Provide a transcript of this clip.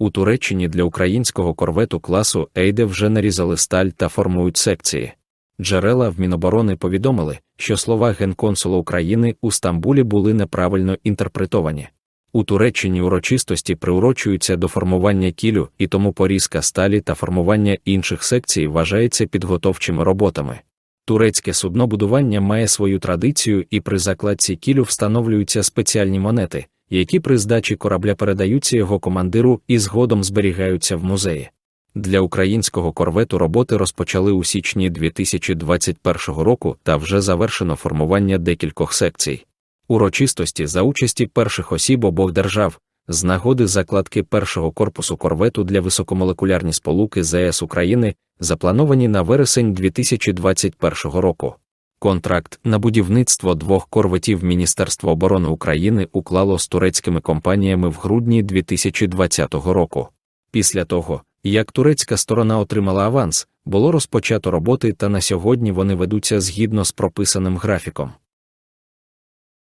У Туреччині для українського корвету класу Ейде вже нарізали сталь та формують секції. Джерела в Міноборони повідомили, що слова генконсула України у Стамбулі були неправильно інтерпретовані. У Туреччині урочистості приурочуються до формування кілю, і тому порізка сталі та формування інших секцій вважається підготовчими роботами. Турецьке суднобудування має свою традицію, і при закладці кілю встановлюються спеціальні монети, які при здачі корабля передаються його командиру і згодом зберігаються в музеї. Для українського корвету роботи розпочали у січні 2021 року та вже завершено формування декількох секцій. Урочистості за участі перших осіб обох держав, з нагоди закладки першого корпусу корвету для високомолекулярні сполуки ЗС України, заплановані на вересень 2021 року. Контракт на будівництво двох корветів Міністерство оборони України уклало з турецькими компаніями в грудні 2020 року. Після того, як турецька сторона отримала аванс, було розпочато роботи та на сьогодні вони ведуться згідно з прописаним графіком.